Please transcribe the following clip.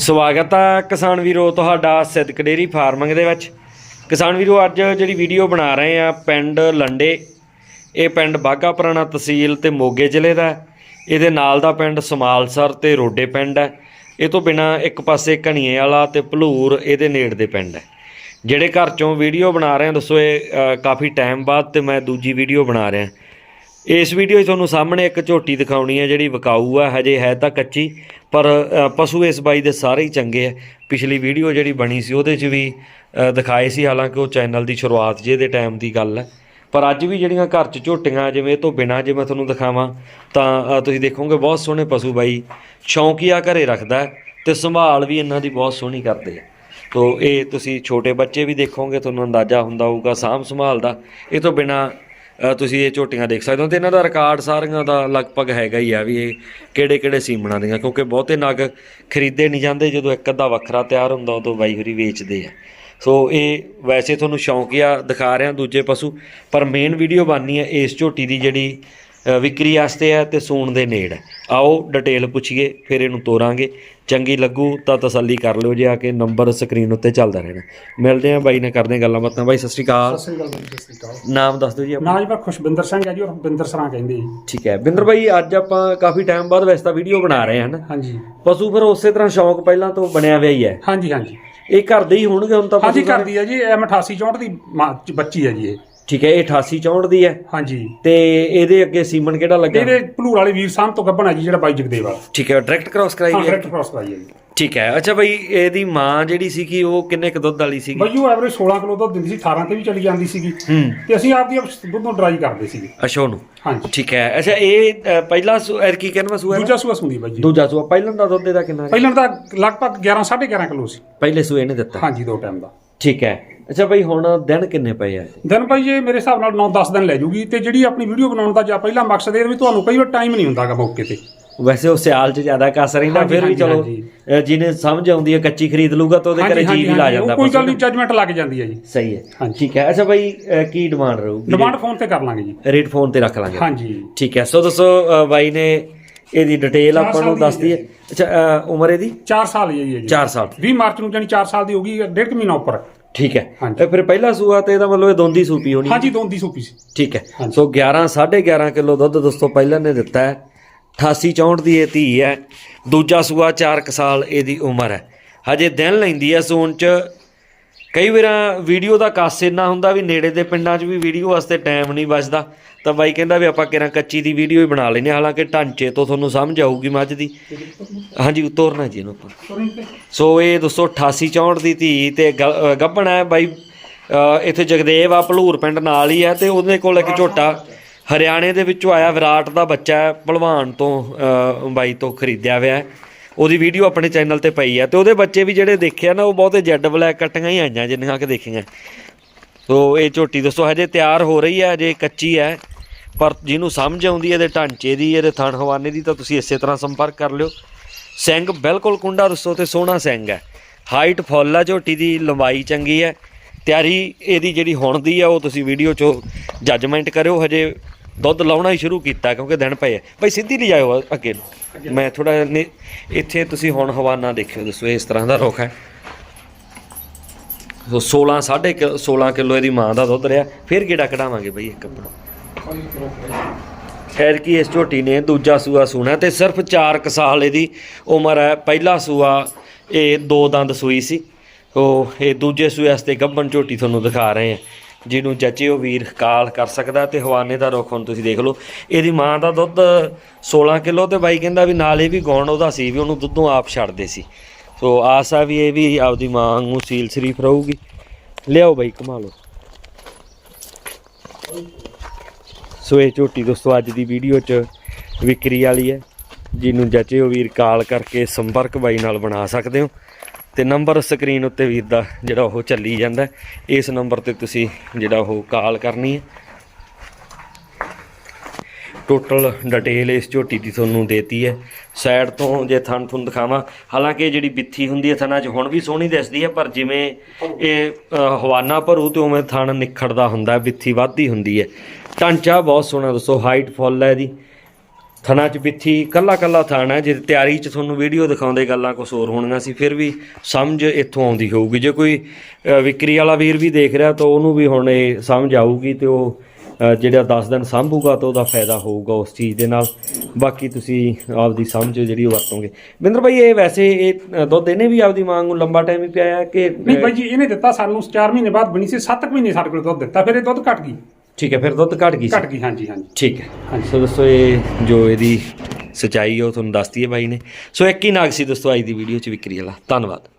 ਸਵਾਗਤ ਆ ਕਿਸਾਨ ਵੀਰੋ ਤੁਹਾਡਾ ਸਿੱਧਕ ਡੇਰੀ ਫਾਰਮਿੰਗ ਦੇ ਵਿੱਚ। ਕਿਸਾਨ ਵੀਰੋ, ਅੱਜ ਜਿਹੜੀ ਵੀਡੀਓ ਬਣਾ ਰਹੇ ਆ ਪਿੰਡ ਲੰਡੇ, ਇਹ ਪਿੰਡ ਬਾਗਾ ਪੁਰਾਣਾ ਤਹਿਸੀਲ ਤੇ ਮੋਗੇ ਜ਼ਿਲ੍ਹੇ ਦਾ ਇਹਦੇ ਨਾਲ ਦਾ ਪਿੰਡ ਸਮਾਲਸਰ ਤੇ ਰੋਡੇ ਪਿੰਡ ਹੈ। ਇਹ ਤੋਂ ਬਿਨਾ ਇੱਕ ਪਾਸੇ ਕਣੀਏ ਵਾਲਾ ਤੇ ਭਲੂਰ ਇਹਦੇ ਨੇੜ ਦੇ ਪਿੰਡ ਹੈ। ਜਿਹੜੇ ਘਰ ਚੋਂ ਵੀਡੀਓ ਬਣਾ ਰਹੇ ਆ, ਦੱਸੋ ਇਹ ਕਾਫੀ ਟਾਈਮ ਬਾਅਦ ਤੇ ਮੈਂ ਦੂਜੀ ਵੀਡੀਓ ਬਣਾ ਰਿਹਾ। ਇਸ ਵੀਡੀਓ 'ਚ ਤੁਹਾਨੂੰ ਸਾਹਮਣੇ ਇੱਕ ਝੋਟੀ ਦਿਖਾਉਣੀ ਹੈ, ਜਿਹੜੀ ਵਿਕਾਊ ਆ, ਹਜੇ ਹੈ ਤਾਂ ਕੱਚੀ, ਪਰ ਪਸ਼ੂ ਇਸ ਬਾਈ ਦੇ ਸਾਰੇ ਹੀ ਚੰਗੇ ਆ। ਪਿਛਲੀ ਵੀਡੀਓ ਜਿਹੜੀ ਬਣੀ ਸੀ, ਉਹਦੇ 'ਚ ਵੀ ਦਿਖਾਏ ਸੀ, ਹਾਲਾਂਕਿ ਉਹ ਚੈਨਲ ਦੀ ਸ਼ੁਰੂਆਤ ਜੇ ਦੇ ਟਾਈਮ ਦੀ ਗੱਲ ਹੈ ਪਰ ਅੱਜ ਵੀ ਜਿਹੜੀਆਂ ਘਰ 'ਚ ਝੋਟੀਆਂ, ਜਿਵੇਂ ਇਹ ਤੋਂ ਬਿਨਾ ਜੇ ਮੈਂ ਤੁਹਾਨੂੰ ਦਿਖਾਵਾਂ, ਤਾਂ ਤੁਸੀਂ ਦੇਖੋਗੇ ਬਹੁਤ ਸੋਹਣੇ ਪਸ਼ੂ ਬਾਈ ਸ਼ੌਂਕੀਆ ਘਰੇ ਰੱਖਦਾ ਹੈ ਤੇ ਸੰਭਾਲ ਵੀ ਇਹਨਾਂ ਦੀ ਬਹੁਤ ਸੋਹਣੀ ਕਰਦੇ ਆ। ਤੋ, ਇਹ ਤੁਸੀਂ ਛੋਟੇ ਬੱਚੇ ਵੀ ਦੇਖੋਗੇ, ਤੁਹਾਨੂੰ ਅੰਦਾਜ਼ਾ ਹੁੰਦਾ ਹੋਊਗਾ ਸਾਂਭ ਸੰਭਾਲ ਦਾ। ਇਹ ਤੋਂ ਬਿਨਾ ਤੁਸੀਂ ਇਹ ਝੋਟੀਆਂ ਦੇਖ ਸਕਦੇ ਹੋ ਤੇ ਇਹਨਾਂ ਦਾ ਰਿਕਾਰਡ ਸਾਰੀਆਂ ਦਾ ਲਗਭਗ ਹੈਗਾ ਹੀ ਆ ਵੀ ਇਹ ਕਿਹੜੇ ਕਿਹੜੇ ਸੀਮਣਾ ਦੀਆਂ, ਕਿਉਂਕਿ ਬਹੁਤੇ ਨਗ ਖਰੀਦੇ ਨਹੀਂ ਜਾਂਦੇ, ਜਦੋਂ ਇੱਕ ਅੱਧਾ ਵੱਖਰਾ ਤਿਆਰ ਹੁੰਦਾ, ਉਦੋਂ ਬਾਈ ਹੋਰੀ ਵੇਚਦੇ ਆ। ਸੋ ਇਹ ਵੈਸੇ ਤੁਹਾਨੂੰ ਸ਼ੌਂਕ ਆ ਦਿਖਾ ਰਿਹਾ ਦੂਜੇ ਪਸ਼ੂ, ਪਰ ਮੇਨ ਵੀਡੀਓ ਬਣਨੀ ਹੈ ਇਸ ਝੋਟੀ ਦੀ ਜਿਹੜੀ ਵਿਕਰੀ ਵਾਸਤੇ ਹੈ ਤੇ ਸੂਣ ਦੇ ਨੇੜ ਹੈ ਆਓ ਡਿਟੇਲ ਪੁੱਛੀਏ ਫਿਰ ਇਹਨੂੰ ਤੋਰਾਂਗੇ। ਚੰਗੀ ਲੱਗੂ ਤਾਂ ਤਸੱਲੀ ਕਰ ਲਿਓ ਜੇ ਆ ਕੇ ਨੰਬਰ ਸਕਰੀਨ ਉੱਤੇ ਚੱਲਦਾ ਰਹਿਣਾ। ਮਿਲਦੇ ਆਂ ਬਾਈ ਨਾਲ ਕਰਦੇ ਆਂ ਗੱਲਾਂ ਬਾਤਾਂ। ਬਾਈ ਸਤਿ ਸ਼੍ਰੀ ਅਕਾਲ। ਸਤਿ ਸ੍ਰੀ ਅਕਾਲ ਜੀ, ਸਤਿ ਸ੍ਰੀ ਅਕਾਲ। ਨਾਮ ਦੱਸ ਦਿਓ ਜੀ ਆਪਣਾ। ਨਾ ਜੀ ਮੈਂ ਖੁਸ਼ਵਿੰਦਰ ਸਿੰਘ ਹੈ ਜੀ ਔਰ ਬਿੰਦਰ ਸਰਾਂ ਕਹਿੰਦੇ ਜੀ ਠੀਕ ਹੈ। ਬਿੰਦਰ ਬਾਈ ਅੱਜ ਆਪਾਂ ਕਾਫੀ ਟਾਈਮ ਬਾਅਦ ਵੈਸੇ ਤਾਂ ਵੀਡੀਓ ਬਣਾ ਰਹੇ ਹਨ? ਹਾਂਜੀ। ਪਸ਼ੂ ਫਿਰ ਉਸੇ ਤਰ੍ਹਾਂ ਸ਼ੌਂਕ ਪਹਿਲਾਂ ਤੋਂ ਬਣਿਆ ਹੋਇਆ ਹੀ ਹੈ। ਹਾਂਜੀ ਹਾਂਜੀ। ਇਹ ਘਰ ਦੇ ਹੀ ਹੋਣਗੇ ਹੁਣ ਤਾਂ ਹਾਂਜੀ? ਕਰਦੀ ਹੈ ਜੀ ਐਮ 88 64 ਦੀ ਬੱਚੀ ਹੈ ਜੀ ਇਹ। ਠੀਕ ਹੈ ਇਹ 88 64 ਦੀ ਹੈ। ਹਾਂਜੀ। ਤੇ ਇਹਦੇ ਅੱਗੇ ਸੀਮਨ ਕਿਹੜਾ ਲੱਗਾ? ਇਹਦੇ ਭਲੂਰ ਵਾਲੇ ਵੀਰ ਸਾਹਿਬ ਤੋਂ ਗੱਭਣ ਜੀ ਜਿਹੜਾ ਬਾਈ ਜਗਦੇਵ ਵਾਲਾ। ਠੀਕ ਹੈ ਡਾਇਰੈਕਟ ਕ੍ਰਾਸ ਕਰਾਈ ਹਾਂ ਡਾਇਰੈਕਟ ਕ੍ਰਾਸ ਕਰਾਈ ਹੈ ਜੀ। ਠੀਕ ਹੈ ਅੱਛਾ ਬਈ ਇਹਦੀ ਮਾਂ ਜਿਹੜੀ ਸੀਗੀ ਉਹ ਕਿੰਨੇ ਕੁ ਦੁੱਧ ਵਾਲੀ ਸੀਗੀ? ਬਈ ਉਹ ਐਵਰੇਜ 16 ਕਿਲੋ ਦੁੱਧ ਦਿੰਦੀ ਸੀ 18 ਤੇ ਵੀ ਚਲੀ ਜਾਂਦੀ ਸੀਗੀ। ਤੇ ਅਸੀਂ ਆਪਦੀ ਆਪ ਦੁੱਧ ਨੂੰ ਡਰਾਈ ਕਰਦੇ ਸੀਗੇ। ਅਸ਼ੋ ਨੂੰ ਹਾਂਜੀ। ਠੀਕ ਹੈ ਅੱਛਾ ਇਹ ਪਹਿਲਾ ਸੂ ਐਰ ਕੀ ਕਹਿੰਦਾ ਸੂਆ ਦੂਜਾ ਸੂਆ ਸੁੰਦੀ ਬਾਈ ਜੀ। ਦੂਜਾ ਸੂਆ ਪਹਿਲਾਂ ਦਾ ਦੁੱਧ ਇਹਦਾ ਕਿੰਨਾ? ਪਹਿਲਾਂ ਤਾਂ ਲਗਭਗ 11 11.5 ਕਿਲੋ ਸੀ। ਪਹਿਲੇ ਸੂਏ ਨੇ ਦਿੱਤਾ। ਹਾਂਜੀ ਦੋ ਟਾਈਮ ਦਾ। ਠੀਕ ਹੈ ਅੱਛਾ ਬਈ ਹੁਣ ਦਿਨ ਕਿੰਨੇ ਪਏ ਆ? ਦਿਨ ਭਾਈ ਇਹ ਮੇਰੇ ਹਿਸਾਬ ਨਾਲ 9-10 ਦਿਨ ਲੈ ਜੂਗੀ ਤੇ ਜਿਹੜੀ ਆਪਣੀ ਵੀਡੀਓ ਬਣਾਉਣ ਦਾ ਜਾਂ ਪਹਿਲਾ ਮਕਸਦ ਇਹ ਵੀ ਤੁਹਾਨੂੰ ਕਈ ਵਾਰ ਟਾਈਮ ਨਹੀਂ ਹੁੰਦਾਗਾ ਮੌਕੇ ਤੇ। ਵੈਸੇ ਉਹ ਸਿਆਲ 'ਚ ਜ਼ਿਆਦਾ ਕਸ ਰਹਿੰਦਾ ਫਿਰ ਵੀ ਚਲੋ ਜਿਹਨੇ ਸਮਝ ਆਉਂਦੀ ਹੈ ਕੱਚੀ ਖਰੀਦ ਲੂਗਾ ਤਾਂ ਉਹਦੇ ਘਰੇ ਜੀ ਵੀ ਲਾ ਜਾਂਦਾ ਕੋਈ ਗੱਲ। ਨਹੀਂ ਜੱਜਮੈਂਟ ਲੱਗ ਜਾਂਦੀ ਹੈ ਜੀ। ਸਹੀ ਹੈ। ਠੀਕ ਹੈ। ਅੱਛਾ ਬਈ ਕੀ ਡਿਮਾਂਡ ਰਹੂਗੀ? ਡਿਮਾਂਡ ਫੋਨ ਤੇ ਕਰ ਲਾਂਗੇ ਜੀ। ਰੇਟ ਫੋਨ ਤੇ ਰੱਖ ਲਾਂਗੇ। ਹਾਂਜੀ। ਠੀਕ ਹੈ। ਸੋ ਦੱਸੋ ਬਾਈ ਨੇ ਇਹਦੀ ਡਿਟੇਲ ਆਪਾਂ ਨੂੰ ਸਾਲ ਦੀ ਦੱਸ ਦਈਏ ਅੱਛਾ ਉਮਰ ਇਹਦੀ? 4 ਸਾਲ ਹੀ ਹੈ ਜੀ 4 ਸਾਲ 20 ਮਾਰਚ ਨੂੰ ਜਾਨੀ 4 ਸਾਲ ਦੀ ਹੋਗੀ ਡੇਢ ਕੁ ਮਹੀਨਾ ਉੱਪਰ। ਠੀਕ ਹੈ। ਹਾਂਜੀ। ਤੇ ਫਿਰ ਪਹਿਲਾ ਸੂਆ ਤੇ ਇਹਦਾ ਮਤਲਬ ਇਹ ਦੋਂਦੀ ਸੂਪੀ ਹੋਣੀ ਹਾਂਜੀ ਦੋਨ ਦੀ ਸੂਪੀ ਸੀ। ਠੀਕ ਹੈ। ਹਾਂਜੀ। ਸੋ 11 11.5 ਕਿਲੋ ਦੁੱਧ ਦੋਸਤੋ ਪਹਿਲਾਂ ਨੇ ਦਿੱਤਾ ਹੈ। 88 64 ਦੀ ਇਹ ਧੀ ਹੈ। ਦੂਜਾ ਸੂਆ 4 ਸਾਲ ਇਹਦੀ ਉਮਰ ਹੈ। ਹਜੇ ਦਿਨ ਲੈਂਦੀ ਹੈ ਸੂਣ ਚ। ਕਈ ਵਾਰਾਂ ਵੀਡੀਓ ਦਾ ਕਾਸ ਇੰਨਾ ਹੁੰਦਾ ਵੀ ਨੇੜੇ ਦੇ ਪਿੰਡਾਂ 'ਚ ਵੀ ਵੀਡੀਓ ਵਾਸਤੇ ਟਾਈਮ ਨਹੀਂ ਬਚਦਾ। ਤਾਂ ਬਾਈ ਕਹਿੰਦਾ ਵੀ ਆਪਾਂ ਕਿਰਾਂ ਕੱਚੀ ਦੀ ਵੀਡੀਓ ਹੀ ਬਣਾ ਲੈਨੇ ਹਾਲਾਂਕਿ ਢਾਂਚੇ ਤੋਂ ਤੁਹਾਨੂੰ ਸਮਝ ਆਊਗੀ ਮੱਝ ਦੀ। ਹਾਂਜੀ ਉਤੋਰਨਾ ਜੀ ਇਹਨੂੰ ਆਪਾਂ। ਸੋ ਇਹ ਦੋਸਤੋ 88 64 ਦੀ ਧੀ ਤੇ ਗ- ਅ, ਗੱਭਣ ਹੈ ਬਾਈ ਇੱਥੇ ਜਗਦੇਵ ਆ ਭਲੂਰ ਪਿੰਡ ਨਾਲ ਹੀ ਹੈ ਤੇ ਉਹਦੇ ਕੋਲ ਇੱਕ ਝੋਟਾ ਹਰਿਆਣੇ ਦੇ ਵਿੱਚੋਂ ਆਇਆ ਵਿਰਾਟ ਦਾ ਬੱਚਾ ਹੈ ਭਲਵਾਨ ਤੋਂ ਬਾਈ ਤੋਂ ਖਰੀਦਿਆ ਹੋਇਆ ਹੈ। ਉਹਦੀ ਵੀਡੀਓ ਆਪਣੇ ਚੈਨਲ ਤੇ ਪਈ ਹੈ ਤੇ ਉਹਦੇ ਬੱਚੇ ਵੀ ਜਿਹੜੇ ਦੇਖਿਆ ਨਾ, ਉਹ ਬਹੁਤੇ ਜੈਡ ਬਲੈਕ ਕੱਟੀਆਂ ਹੀ ਆਈਆਂ ਜਿੰਨੀਆਂ ਕਿ ਦੇਖੀਆਂ। ਸੋ ਇਹ ਝੋਟੀ ਦੋਸਤੋ ਹਜੇ ਤਿਆਰ ਹੋ ਰਹੀ ਹੈ ਹਜੇ ਕੱਚੀ ਹੈ ਪਰ ਜਿਹਨੂੰ ਸਮਝ ਆਉਂਦੀ ਹੈ ਇਹਦੇ ਢਾਂਚੇ ਦੀ, ਇਹਦੇ ਥਣ ਹਵਾਨੇ ਦੀ, ਤਾਂ ਤੁਸੀਂ ਇਸੇ ਤਰ੍ਹਾਂ ਸੰਪਰਕ ਕਰ ਲਿਓ। ਸਿੰਘ ਬਿਲਕੁਲ ਕੁੰਡਾ ਦੱਸੋ ਤੇ ਸੋਹਣਾ ਸਿੰਘ ਹੈ ਹਾਈਟ ਫੁੱਲ ਆ, ਝੋਟੀ ਦੀ ਲੰਬਾਈ ਚੰਗੀ ਹੈ ਤਿਆਰੀ ਇਹਦੀ ਜਿਹੜੀ ਹੁਣ ਦੀ ਆ, ਉਹ ਤੁਸੀਂ ਵੀਡੀਓ 'ਚੋਂ ਜੱਜਮੈਂਟ ਕਰਿਓ, ਹਜੇ ਦੁੱਧ ਲਾਉਣਾ ਹੀ ਸ਼ੁਰੂ ਕੀਤਾ, ਕਿਉਂਕਿ ਦਿਨ ਪਏ ਆ। ਭਾਈ ਸਿੱਧੀ ਲੈ ਜਾਇਓ ਅੱਗੇ ਨੂੰ। ਮੈਂ ਥੋੜਾ ਇੱਥੇ ਤੁਸੀਂ ਹੁਣ ਹਵਾਨਾ ਦੇਖਿਓ ਦੱਸੋ ਇਸ ਤਰ੍ਹਾਂ ਦਾ ਰੁੱਖ ਹੈ। ਸੋ 16 ਸਾਢੇ ਕੁ- 16 ਕਿਲੋ ਇਹਦੀ ਮਾਂ ਦਾ ਦੁੱਧ ਰਿਹਾ। ਫਿਰ ਕਿਹੜਾ ਕਢਾਵਾਂਗੇ ਬਈ ਇੱਕ ਆਪਣਾ। ਖੈਰ ਕੀ ਇਸ ਝੋਟੀ ਨੇ ਦੂਜਾ ਸੂਆ ਸੂਣਾ ਤੇ ਸਿਰਫ 4 ਕੁ ਸਾਲ ਇਹਦੀ ਉਮਰ ਹੈ। ਪਹਿਲਾ ਸੂਆ ਇਹ ਦੋ ਦੰਦ ਸੂਈ ਸੀ। ਉਹ ਇਹ ਦੂਜੇ ਸੂਏ ਵਾਸਤੇ ਗੱਭਣ ਝੋਟੀ ਤੁਹਾਨੂੰ ਦਿਖਾ ਰਹੇ ਆ ਜਿਹਨੂੰ ਜੱਚੇ ਉਹ ਵੀਰ ਕਾਲ ਕਰ ਸਕਦਾ ਤੇ ਹਵਾਨੇ ਦਾ ਰੁੱਖ ਹੁਣ ਤੁਸੀਂ ਦੇਖ ਲਓ। ਇਹਦੀ ਮਾਂ ਦਾ ਦੁੱਧ 16 ਕਿਲੋ ਤੇ ਬਾਈ ਕਹਿੰਦਾ ਵੀ ਨਾਲ ਇਹ ਵੀ ਗੌਣ ਉਹਦਾ ਸੀ ਵੀ ਉਹਨੂੰ ਦੁੱਧੋਂ ਆਪ ਛੱਡਦੇ ਸੀ। ਸੋ ਆਸ ਆ ਵੀ ਇਹ ਵੀ ਆਪਦੀ ਮਾਂ ਨੂੰ ਸੀਲ ਸ਼ਰੀਫ ਰਹੂਗੀ। ਲਿਆਓ ਬਾਈ ਕਮਾ ਲਓ ਸੋ ਇਹ ਝੋਟੀ ਦੋਸਤੋ, ਅੱਜ ਦੀ ਵੀਡੀਓ 'ਚ ਵਿਕਰੀ ਵਾਲੀ ਹੈ। ਜਿਹਨੂੰ ਜੱਚੇ ਉਹ ਵੀਰ ਕਾਲ ਕਰਕੇ ਸੰਪਰਕ ਬਾਈ ਨਾਲ ਬਣਾ ਸਕਦੇ ਹੋ। ਤੇ ਨੰਬਰ ਸਕਰੀਨ ਉੱਤੇ ਵੀਰ ਦਾ ਜਿਹੜਾ ਉਹ ਚੱਲੀ ਜਾਂਦਾ ਇਸ ਨੰਬਰ ਤੇ ਤੁਸੀਂ ਜਿਹੜਾ ਉਹ ਕਾਲ ਕਰਨੀ ਹੈ। ਟੋਟਲ ਡਿਟੇਲ ਇਸ ਝੋਟੀ ਦੀ ਤੁਹਾਨੂੰ ਦੇਤੀ ਹੈ। ਸਾਈਡ ਤੋਂ ਜੇ ਥਣ ਤੁਹਾਨੂੰ ਦਿਖਾਵਾਂ, ਹਾਲਾਂਕਿ ਇਹ ਜਿਹੜੀ ਬਿੱਥੀ ਹੁੰਦੀ ਹੈ ਥਣਾਂ 'ਚ ਹੁਣ ਵੀ ਸੋਹਣੀ ਦਿਸਦੀ ਹੈ, ਪਰ ਜਿਵੇਂ ਇਹ ਹਵਾਨਾ ਭਰੂ ਤੇ ਉਵੇਂ ਥਣ ਨਿਖੜਦਾ ਹੁੰਦਾ ਬਿੱਥੀ ਵੱਧਦੀ ਹੁੰਦੀ ਹੈ। ਢਾਂਚਾ ਬਹੁਤ ਸੋਹਣਾ, ਦੱਸੋ ਹਾਈਟ ਫੁੱਲ ਹੈ ਇਹਦੀ ਥਣਾ ਚ ਬਿੱਥੀ ਕੱਲਾ ਕੱਲਾ ਥਾਣਾ ਜੇ ਤਿਆਰੀ ਚ ਤੁਹਾਨੂੰ ਵੀਡੀਓ ਦਿਖਾਉਂਦੇ ਗੱਲਾਂ ਕੁਝ ਹੋਰ ਹੋਣੀਆਂ ਸੀ ਫਿਰ ਵੀ ਸਮਝ ਇੱਥੋਂ ਆਉਂਦੀ ਹੋਊਗੀ। ਜੇ ਕੋਈ ਵਿਕਰੀ ਵਾਲਾ ਵੀਰ ਵੀ ਦੇਖ ਰਿਹਾ ਤਾਂ ਉਹਨੂੰ ਵੀ ਹੁਣ ਇਹ ਸਮਝ ਆਊਗੀ ਤੇ ਉਹ ਜਿਹੜਾ 10 ਦਿਨ ਸੰਭੂਗਾ ਤਾਂ ਉਹਦਾ ਫਾਇਦਾ ਹੋਊਗਾ ਉਸ ਚੀਜ਼ ਦੇ ਨਾਲ। ਬਾਕੀ ਤੁਸੀਂ ਆਪਦੀ ਸਮਝ ਜਿਹੜੀ ਉਹ ਵਰਤੋਗੇ। ਬਿੰਦਰ ਭਾਈ ਇਹ ਵੈਸੇ ਇਹ ਦੁੱਧ ਇਹਨੇ ਵੀ ਆਪਦੀ ਮਾਂ ਨੂੰ ਲੰਬਾ ਟਾਈਮ ਹੀ ਪਿਆਇਆ ਕਿ ਨਹੀਂ ਬਾਈ ਜੀ ਇਹਨੇ ਦਿੱਤਾ ਸਾਨੂੰ 4 ਮਹੀਨੇ ਬਾਅਦ ਬਣੀ ਸੀ 7 ਮਹੀਨੇ ਸਾਡੇ ਕੋਲ ਦੁੱਧ ਦਿੱਤਾ ਫਿਰ ਇਹ ਦੁੱਧ ਘਟ ਗਈ। ਠੀਕ ਹੈ ਫਿਰ ਦੁੱਧ ਘਟ ਗਈ ਸੀ? ਘਟ ਗਈ ਹਾਂਜੀ ਹਾਂਜੀ। ਠੀਕ ਹੈ। ਹਾਂਜੀ। ਸੋ ਦੋਸਤੋ ਇਹ ਜੋ ਇਹਦੀ ਸਚਾਈ ਹੈ ਉਹ ਤੁਹਾਨੂੰ ਦੱਸਤੀ ਹੈ ਬਾਈ ਨੇ। ਸੋ ਇੱਕ ਹੀ ਨਾਗ ਸੀ ਦੋਸਤੋ ਅੱਜ ਦੀ ਵੀਡੀਓ ਚ ਵਿਕਰੀ ਵਾਲਾ। ਧੰਨਵਾਦ।